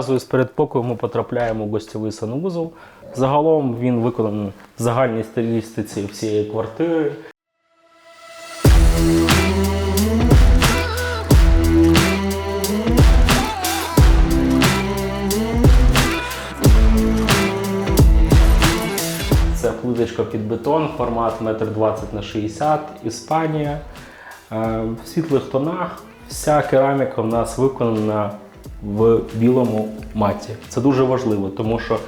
Одразу із передпокою ми потрапляємо в гостьовий санвузол. Загалом він виконаний в загальній стилістиці всієї квартири. Це плиточка під бетон, формат 1,20 на 60 Іспанія. Е, В світлих тонах вся кераміка в нас виконана в білому маті. Це дуже важливо, тому що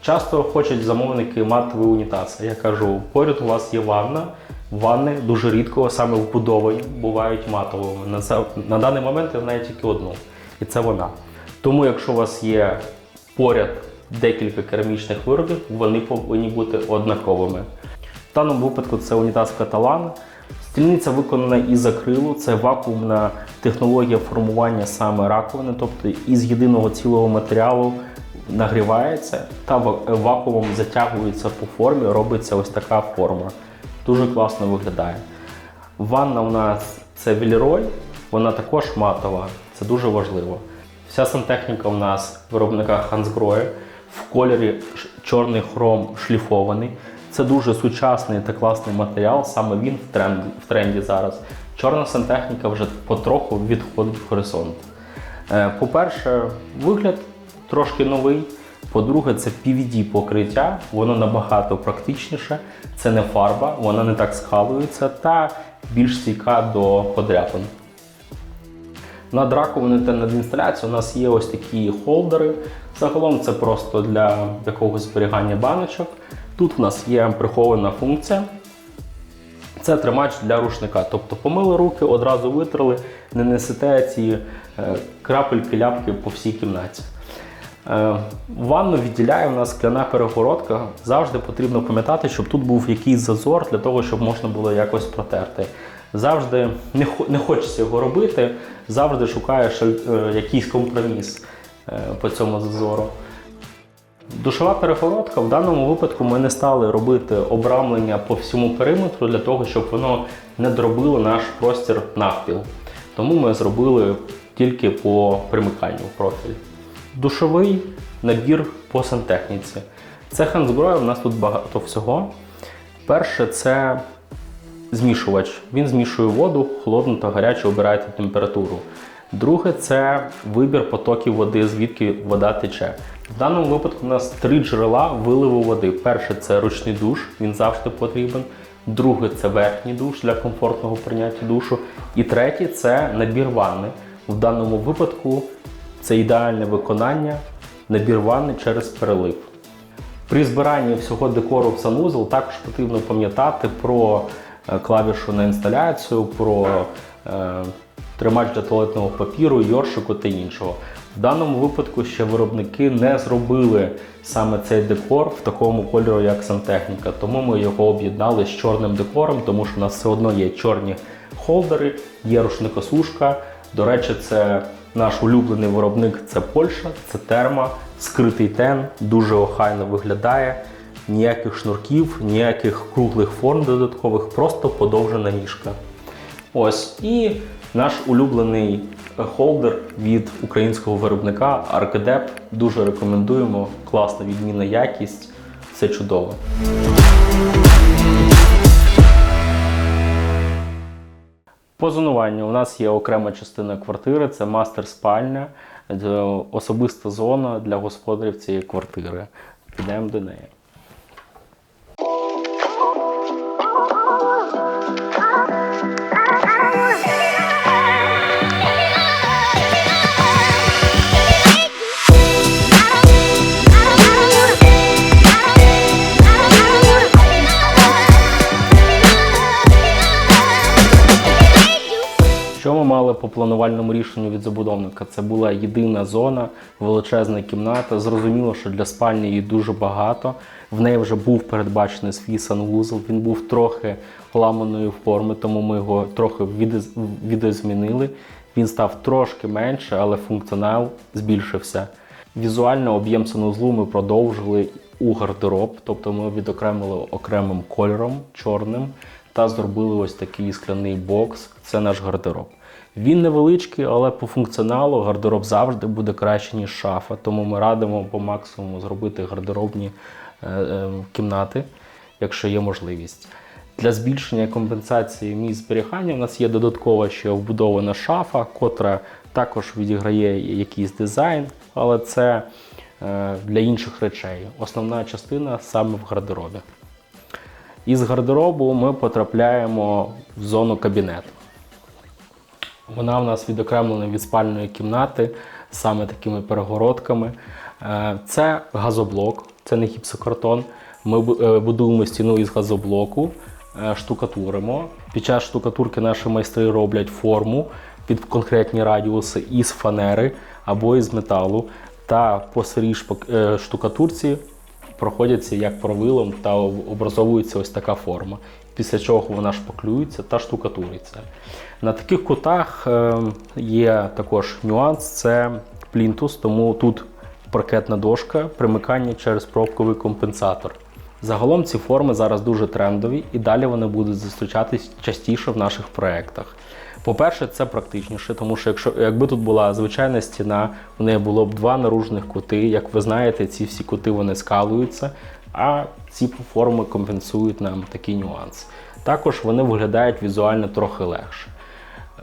часто хочуть замовники матовий унітаз. Я кажу, поряд у вас є ванна. Ванни дуже рідко, саме вбудовані, бувають матовими. На, за- на даний момент я знаю тільки одну, і це вона. Тому, якщо у вас є поряд декілька керамічних виробів, вони повинні бути однаковими. В даному випадку це унітаз каталан. Стільниця виконана із акрилу, це вакуумна технологія формування саме раковини, тобто із єдиного цілого матеріалу нагрівається та ва- вакуумом затягується по формі, робиться ось така форма. Дуже класно виглядає. Ванна у нас це Вілірой, вона також матова, це дуже важливо. Вся сантехніка у нас виробника Hansgrohe в кольорі чорний хром шліфований. Це дуже сучасний та класний матеріал, саме він в тренді, в тренді зараз. Чорна сантехніка вже потроху відходить в горизонт. Е, По-перше, вигляд трошки новий. По-друге, це PVD покриття, воно набагато практичніше. Це не фарба, вона не так скалується та більш стійка до подряпин. Над раковиною та над інсталяцією у нас є ось такі холдери. Загалом це просто для якогось зберігання баночок. Тут в нас є прихована функція. Це тримач для рушника. Тобто помили руки, одразу витрали, не несете ці е, крапельки, ляпки по всій кімнаті. Е, Ванну відділяє у нас скляна перегородка. Завжди потрібно пам'ятати, щоб тут був якийсь зазор для того, щоб можна було якось протерти. Завжди не, не хочеться його робити, завжди шукаєш е, якийсь компроміс по цьому зазору. Душова перегородка в даному випадку ми не стали робити обрамлення по всьому периметру для того, щоб воно не дробило наш простір навпіл. Тому ми зробили тільки по примиканню профіль. Душовий набір по сантехніці. Це Hansgrohe, у нас тут багато всього. Перше це змішувач. Він змішує воду, холодну та гарячу, обирайте температуру. Друге це вибір потоків води, звідки вода тече. В даному випадку у нас три джерела виливу води. Перше це ручний душ, він завжди потрібен. Друге це верхній душ для комфортного прийняття душу. І третє це набір ванни. В даному випадку це ідеальне виконання, набір ванни через перелив. При збиранні всього декору в санузел також потрібно пам'ятати про е, клавішу на інсталяцію, про е, тримач для туалетного папіру, йоршику та іншого. В даному випадку ще виробники не зробили саме цей декор в такому кольору, як сантехніка. Тому ми його об'єднали з чорним декором, тому що у нас все одно є чорні холдери, є рушникосушка. До речі, це наш улюблений виробник це Польща, це терма, скритий тен, дуже охайно виглядає. Ніяких шнурків, ніяких круглих форм додаткових, просто подовжена ніжка. Ось і наш улюблений холдер від українського виробника Arkedep. Дуже рекомендуємо. Класна відмінна якість, все чудово. По зонуванню у нас є окрема частина квартири, це мастер спальня, е, особиста зона для господарів цієї квартири. Підемо до неї. Що по планувальному рішенню від забудовника? Це була єдина зона, величезна кімната. Зрозуміло, що для спальні її дуже багато. В неї вже був передбачений свій санвузол. Він був трохи ламаної форми, тому ми його трохи відозмінили. Він став трошки менше, але функціонал збільшився. Візуально об'єм санузлу ми продовжили у гардероб, тобто ми відокремили окремим кольором чорним та зробили ось такий скляний бокс. Це наш гардероб. Він невеличкий, але по функціоналу гардероб завжди буде краще, ніж шафа. Тому ми радимо по максимуму зробити гардеробні е, е, кімнати, якщо є можливість. Для збільшення компенсації місць зберігання у нас є додаткова ще вбудована шафа, котра також відіграє якийсь дизайн, але це е, для інших речей. Основна частина саме в гардеробі. Із гардеробу ми потрапляємо в зону кабінету. Вона в нас відокремлена від спальної кімнати саме такими перегородками. Е, Це газоблок, це не гіпсокартон. Ми е, будуємо стіну із газоблоку, е, штукатуримо. Під час штукатурки наші майстри роблять форму під конкретні радіуси із фанери або із металу. Та по сирій штукатурці проходяться як провилом та образовується ось така форма. Після чого вона шпаклюється та штукатуриться. На таких кутах е, є також нюанс це плінтус, тому тут паркетна дошка, примикання через пробковий компенсатор. Загалом ці форми зараз дуже трендові і далі вони будуть зустрічатись частіше в наших проєктах. По-перше, це практичніше, тому що якщо якби тут була звичайна стіна, в неї було б два наружних кути. Як ви знаєте, ці всі кути вони скалуються, а ці форми компенсують нам такий нюанс. Також вони виглядають візуально трохи легше.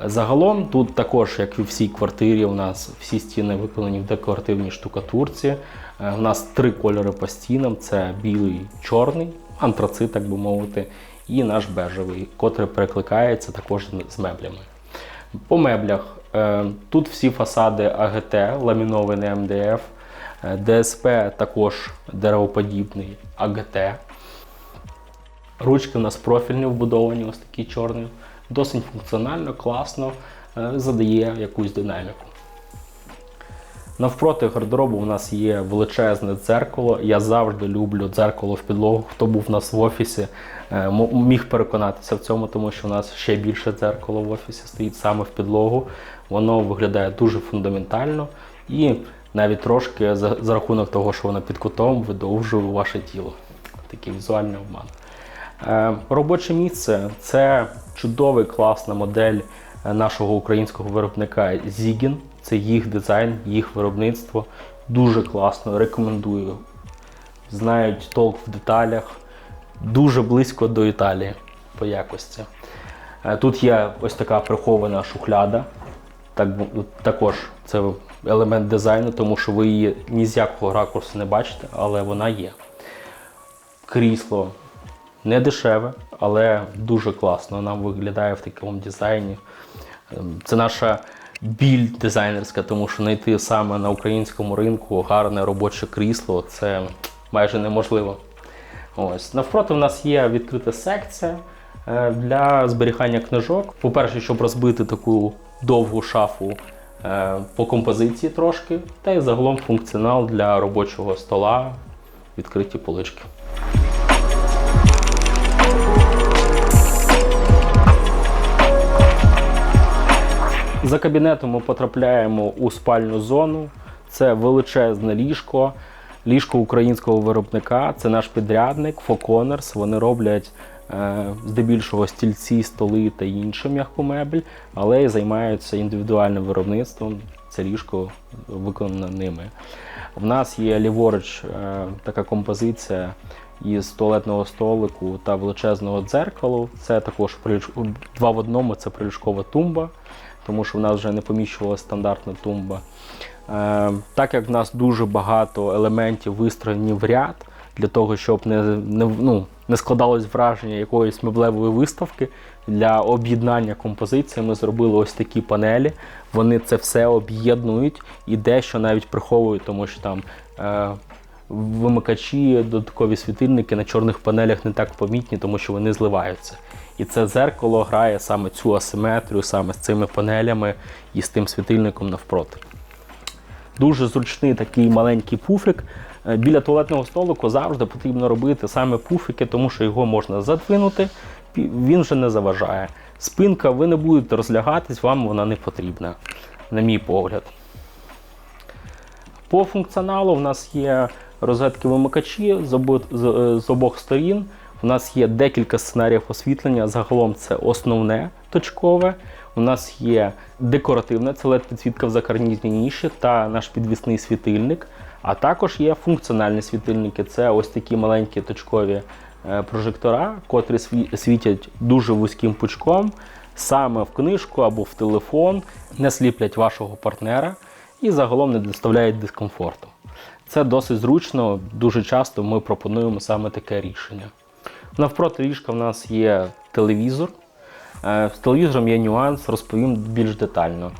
Загалом тут також, як і в всій квартирі, у нас всі стіни виконані в декоративній штукатурці. Е, У нас три кольори по стінам: це білий, чорний, антрацит, так би мовити, і наш бежевий, котрий перекликається також з меблями. По меблях е, тут всі фасади АГТ, ламінований МДФ, е, ДСП також деревоподібний АГТ. Ручки у нас профільні вбудовані, ось такі чорні. Досить функціонально, класно, е, задає якусь динаміку. Навпроти гардеробу у нас є величезне дзеркало. Я завжди люблю дзеркало в підлогу. Хто був у нас в офісі, е, міг переконатися в цьому, тому що у нас ще більше дзеркало в офісі стоїть саме в підлогу. Воно виглядає дуже фундаментально і навіть трошки за, за рахунок того, що воно під кутом видовжує ваше тіло. Такий візуальний обман. Е, Робоче місце це чудовий, класна модель е, нашого українського виробника Zigin. Це їх дизайн, їх виробництво. Дуже класно, рекомендую. Знають толк в деталях. Дуже близько до Італії по якості. Е, Тут є ось така прихована шухляда. Так, також це елемент дизайну, тому що ви її ні з якого ракурсу не бачите, але вона є крісло не дешеве, але дуже класно. Нам виглядає в такому дизайні. Ем, Це наша біль дизайнерська, тому що знайти саме на українському ринку гарне робоче крісло це майже неможливо. Ось. Навпроти в нас є відкрита секція е, для зберігання книжок. По-перше, щоб розбити таку довгу шафу е, по композиції трошки, та й загалом функціонал для робочого стола, відкриті полички. За кабінетом ми потрапляємо у спальну зону. Це величезне ліжко, ліжко українського виробника. Це наш підрядник Фоконерс. Вони роблять е, здебільшого стільці, столи та іншу м'яку мебель, але й займаються індивідуальним виробництвом. Це ліжко виконане ними. В нас є ліворуч е, така композиція із туалетного столику та величезного дзеркалу. Це також два в одному це приліжкова тумба тому що в нас вже не поміщувалася стандартна тумба. Е, так як в нас дуже багато елементів вистроєні в ряд, для того, щоб не, не, ну, не складалось враження якоїсь меблевої виставки, для об'єднання композиції ми зробили ось такі панелі. Вони це все об'єднують і дещо навіть приховують, тому що там. Е, Вимикачі, додаткові світильники на чорних панелях не так помітні, тому що вони зливаються. І це дзеркало грає саме цю асиметрію, саме з цими панелями і з тим світильником навпроти. Дуже зручний такий маленький пуфик. Е, Біля туалетного столику завжди потрібно робити саме пуфики, тому що його можна задвинути, він вже не заважає. Спинка, ви не будете розлягатись, вам вона не потрібна, на мій погляд. По функціоналу в нас є розетки вимикачі з, е, обох сторін. У нас є декілька сценаріїв освітлення. Загалом це основне точкове. У нас є декоративна це led підсвітка в закарнітній ніші та наш підвісний світильник. А також є функціональні світильники. Це ось такі маленькі точкові е, прожектора, котрі світять дуже вузьким пучком, саме в книжку або в телефон, не сліплять вашого партнера і загалом не доставляють дискомфорту. Це досить зручно, дуже часто ми пропонуємо саме таке рішення. Навпроти ліжка в нас є телевізор. Е, З телевізором є нюанс, розповім більш детально.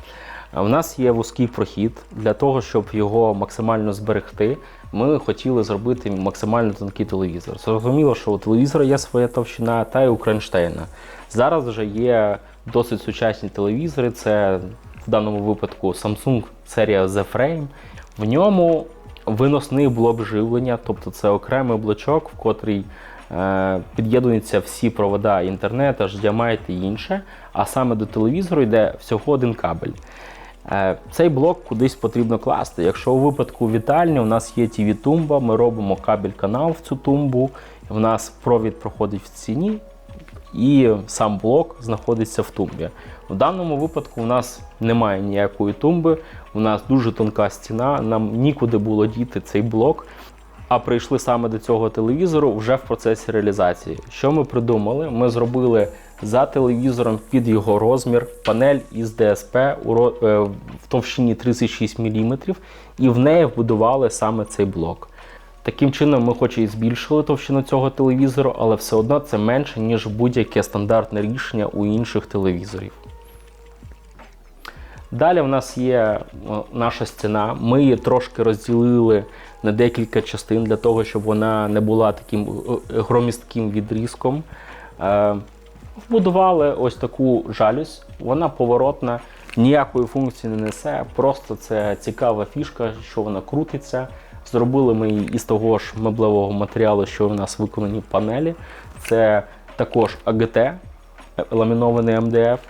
У нас є вузький прохід. Для того, щоб його максимально зберегти, ми хотіли зробити максимально тонкий телевізор. Зрозуміло, що у телевізора є своя товщина, та й у Кронштейна. Зараз вже є досить сучасні телевізори. Це в даному випадку Samsung серія Z Frame. В ньому виносний блок живлення, тобто це окремий блочок, в котрий е, під'єднуються всі провода інтернету, HDMI та інше, а саме до телевізору йде всього один кабель. Е, Цей блок кудись потрібно класти. Якщо у випадку вітальні у нас є tv тумба ми робимо кабель-канал в цю тумбу, в нас провід проходить в ціні, і сам блок знаходиться в тумбі. У даному випадку у нас немає ніякої тумби, у нас дуже тонка стіна, нам нікуди було діти цей блок. А прийшли саме до цього телевізору вже в процесі реалізації. Що ми придумали? Ми зробили за телевізором під його розмір панель із ДСП е, в товщині 36 мм, і в неї вбудували саме цей блок. Таким чином, ми хоч і збільшили товщину цього телевізору, але все одно це менше, ніж будь-яке стандартне рішення у інших телевізорів. Далі в нас є наша стіна. Ми її трошки розділили на декілька частин для того, щоб вона не була таким е, громістким відрізком. Е, Вбудували ось таку жалюзь, вона поворотна, ніякої функції не несе, просто це цікава фішка, що вона крутиться. Зробили ми її із того ж меблевого матеріалу, що в нас виконані панелі. Це також АГТ, е, ламінований МДФ.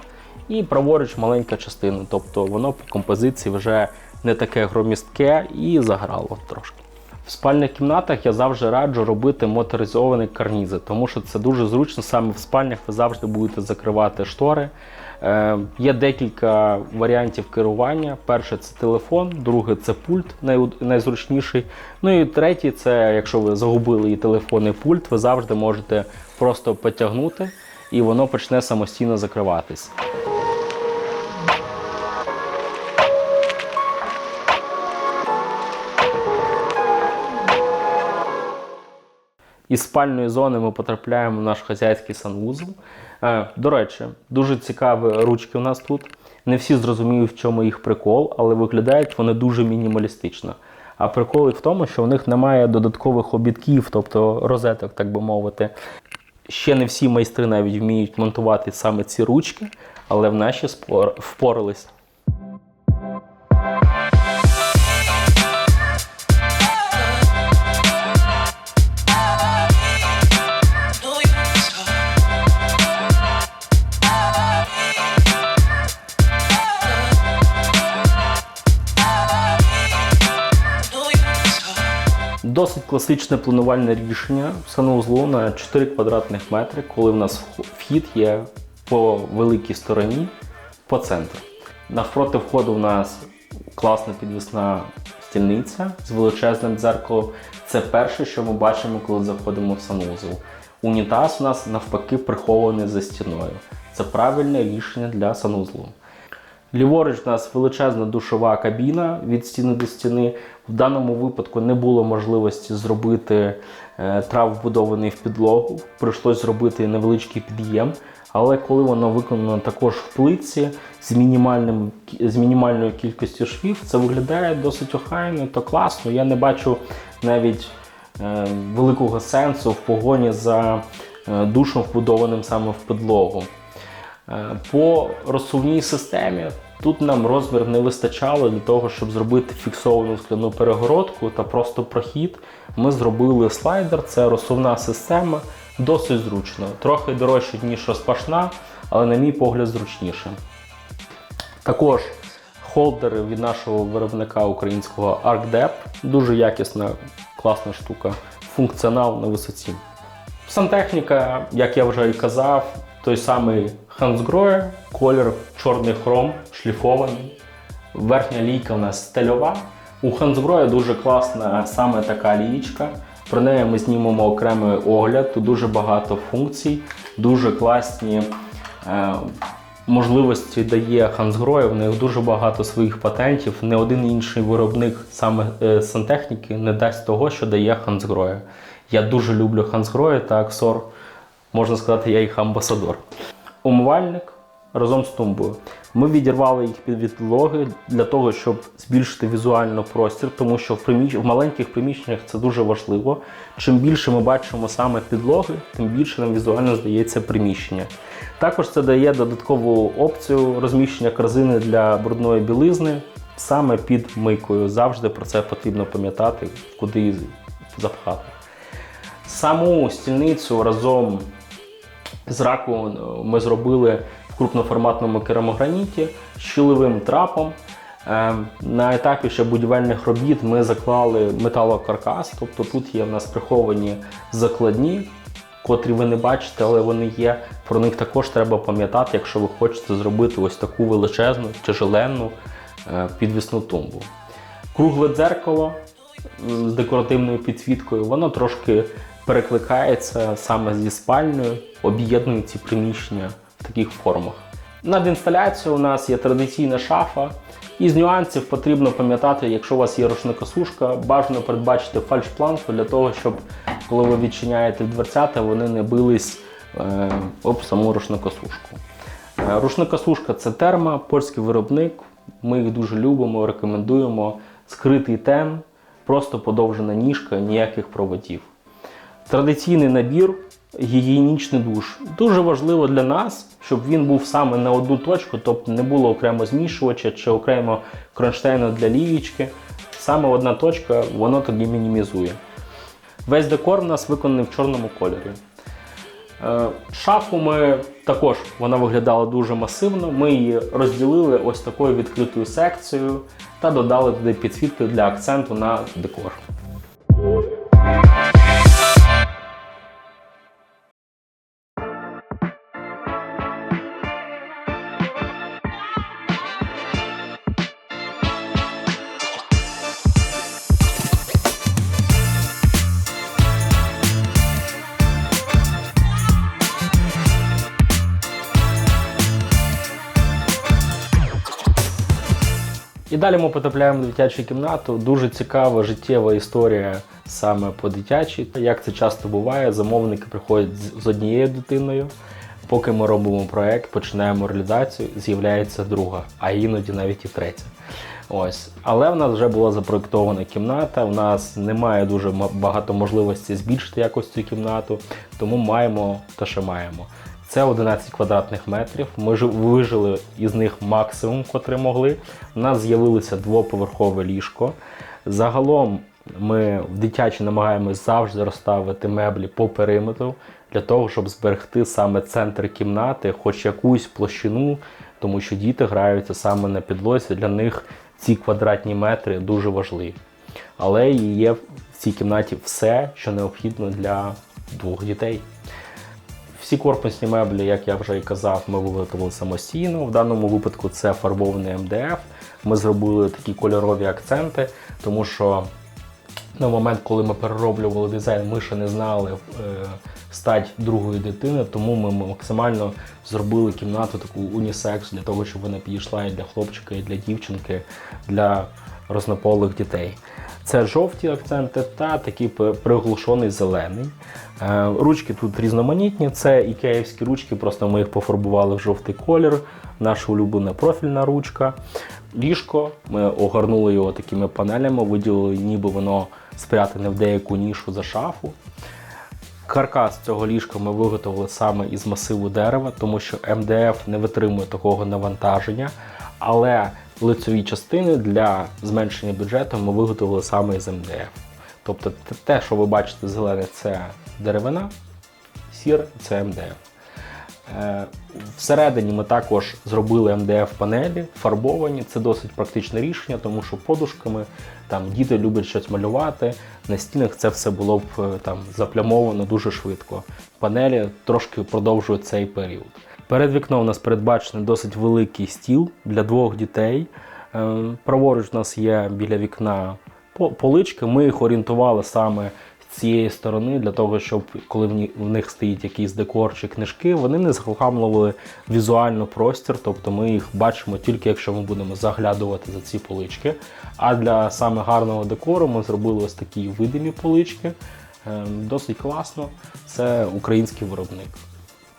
І праворуч маленька частина, тобто воно по композиції вже не таке громістке і заграло трошки. В спальних кімнатах я завжди раджу робити моторизовані карнізи, тому що це дуже зручно. Саме в спальнях ви завжди будете закривати штори. Е, є декілька варіантів керування. Перше це телефон, друге це пульт, найзручніший. Ну і третій це, якщо ви загубили і телефон, і пульт, ви завжди можете просто потягнути і воно почне самостійно закриватись. Із спальної зони ми потрапляємо в наш хазяйський санвузол. Е, До речі, дуже цікаві ручки у нас тут. Не всі зрозуміють, в чому їх прикол, але виглядають вони дуже мінімалістично. А прикол і в тому, що в них немає додаткових обідків, тобто розеток, так би мовити. Ще не всі майстри навіть вміють монтувати саме ці ручки, але в наші спор- впорались. Класичне планувальне рішення санузлу на 4 квадратних метри, коли в нас вхід є по великій стороні по центру. Навпроти входу в нас класна підвісна стільниця з величезним дзеркалом. Це перше, що ми бачимо, коли заходимо в санузел. Унітаз у нас навпаки прихований за стіною. Це правильне рішення для санузлу. Ліворуч у нас величезна душова кабіна від стіни до стіни. В даному випадку не було можливості зробити е, трав вбудований в підлогу. Прийшлось зробити невеличкий під'єм. Але коли воно виконано також в плитці з, мінімальним, з мінімальною кількістю швів, це виглядає досить охайно та класно. Я не бачу навіть е, великого сенсу в погоні за е, душем, вбудованим саме в підлогу. Е, По розсувній системі тут нам розмір не вистачало для того, щоб зробити фіксовану скляну перегородку та просто прохід. Ми зробили слайдер, це розсувна система, досить зручно. Трохи дорожче, ніж розпашна, але на мій погляд зручніше. Також холдери від нашого виробника українського ArcDep. Дуже якісна, класна штука. Функціонал на висоті. Сантехніка, як я вже і казав, той самий Hansgrohe, колір чорний хром, шліфований. Верхня лійка у нас стильова. У Hansgrohe дуже класна саме така лієчка. Про неї ми знімемо окремий огляд. Тут дуже багато функцій, дуже класні е, можливості дає Hansgrohe. В них дуже багато своїх патентів. Не один інший виробник саме е, сантехніки не дасть того, що дає Hansgrohe. Я дуже люблю Hansgrohe та Axor. Можна сказати, я їх амбасадор. Умивальник разом з тумбою. Ми відірвали їх під від підлоги для того, щоб збільшити візуально простір, тому що в, приміщ... в маленьких приміщеннях це дуже важливо. Чим більше ми бачимо саме підлоги, тим більше нам візуально здається приміщення. Також це дає додаткову опцію розміщення корзини для брудної білизни саме під мийкою. Завжди про це потрібно пам'ятати, куди запхати. Саму стільницю разом з раковиною ми зробили в крупноформатному керамограніті з щілевим трапом. Е, На етапі ще будівельних робіт ми заклали металокаркас, тобто тут є в нас приховані закладні, котрі ви не бачите, але вони є. Про них також треба пам'ятати, якщо ви хочете зробити ось таку величезну, тяжеленну е, підвісну тумбу. Кругле дзеркало з декоративною підсвіткою, воно трошки перекликається саме зі спальною, об'єднує ці приміщення в таких формах. Над інсталяцією у нас є традиційна шафа. Із нюансів потрібно пам'ятати, якщо у вас є рушникосушка, бажано передбачити фальшпланку для того, щоб коли ви відчиняєте дверцята, вони не бились е, об саму рушникосушку. Е, Рушникосушка це терма, польський виробник. Ми їх дуже любимо, рекомендуємо. Скритий тен, просто подовжена ніжка, ніяких проводів. Традиційний набір гігієнічний душ. Дуже важливо для нас, щоб він був саме на одну точку, тобто не було окремо змішувача чи окремо кронштейну для лієчки. Саме одна точка, воно тоді мінімізує. Весь декор у нас виконаний в чорному кольорі. Е, Шафу ми також вона виглядала дуже масивно. Ми її розділили ось такою відкритою секцією та додали туди підсвітки для акценту на декор. Далі ми потрапляємо в дитячу кімнату. Дуже цікава життєва історія саме по дитячій. Як це часто буває, замовники приходять з однією дитиною. Поки ми робимо проект, починаємо реалізацію, з'являється друга, а іноді навіть і третя. Ось, але в нас вже була запроєктована кімната. У нас немає дуже багато можливостей збільшити якось цю кімнату, тому маємо те, що маємо. Це 11 квадратних метрів. Ми вижили із них максимум, котрий могли. У нас з'явилося двоповерхове ліжко. Загалом ми в дитячі намагаємось завжди розставити меблі по периметру для того, щоб зберегти саме центр кімнати, хоч якусь площину, тому що діти граються саме на підлозі. Для них ці квадратні метри дуже важливі. Але є в цій кімнаті все, що необхідно для двох дітей. Всі корпусні меблі, як я вже і казав, ми виготовили самостійно. В даному випадку це фарбований МДФ. Ми зробили такі кольорові акценти, тому що на момент, коли ми перероблювали дизайн, ми ще не знали е, стать другої дитини, тому ми максимально зробили кімнату таку унісекс для того, щоб вона підійшла і для хлопчика, і для дівчинки, для рознополих дітей. Це жовті акценти та такий приглушений зелений. Е, Ручки тут різноманітні. Це ікеївські ручки, просто ми їх пофарбували в жовтий колір. Наша улюблена профільна ручка. Ліжко. Ми огорнули його такими панелями, виділили, ніби воно спрятане в деяку нішу за шафу. Каркас цього ліжка ми виготовили саме із масиву дерева, тому що МДФ не витримує такого навантаження. Але лицеві частини для зменшення бюджету ми виготовили саме із МДФ. Тобто те- що ви бачите зелене, це деревина, сіре це МДФ. Е, Всередині ми також зробили МДФ панелі, фарбовані. Це досить практичне рішення, тому що подушками там діти люблять щось малювати. на стінах це все було б е, там заплямовано дуже швидко. Панелі трошки продовжують цей період. Перед вікном у нас передбачений досить великий стіл для двох дітей. Е, Праворуч у нас є біля вікна полички. Ми їх орієнтували саме з цієї сторони для того, щоб коли в них стоїть якийсь декор чи книжки, вони не захламлювали візуально простір. Тобто ми їх бачимо тільки якщо ми будемо заглядувати за ці полички. А для саме гарного декору ми зробили ось такі видимі полички. Е, Досить класно. Це український виробник.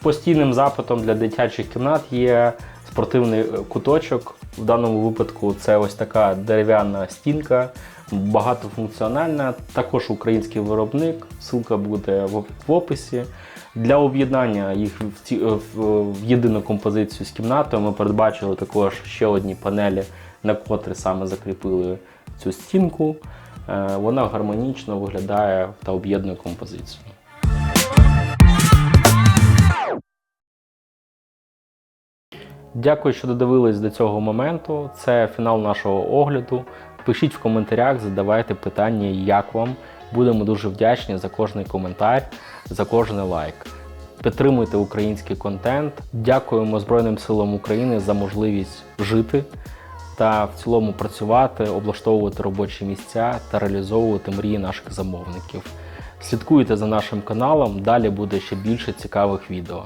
Постійним запитом для дитячих кімнат є спортивний е, куточок. В даному випадку це ось така дерев'яна стінка, багатофункціональна, також український виробник. Ссылка буде в описі. Для об'єднання їх в, ці, в, в єдину композицію з кімнатою ми передбачили також ще одні панелі, на котрі саме закріпили цю стінку. Е, Вона гармонічно виглядає та об'єднує композицію. Дякую, що додивились до цього моменту. Це фінал нашого огляду. Пишіть в коментарях, задавайте питання, як вам. Будемо дуже вдячні за кожний коментар, за кожен лайк. Підтримуйте український контент. Дякуємо Збройним силам України за можливість жити та в цілому працювати, облаштовувати робочі місця та реалізовувати мрії наших замовників. Слідкуйте за нашим каналом, далі буде ще більше цікавих відео.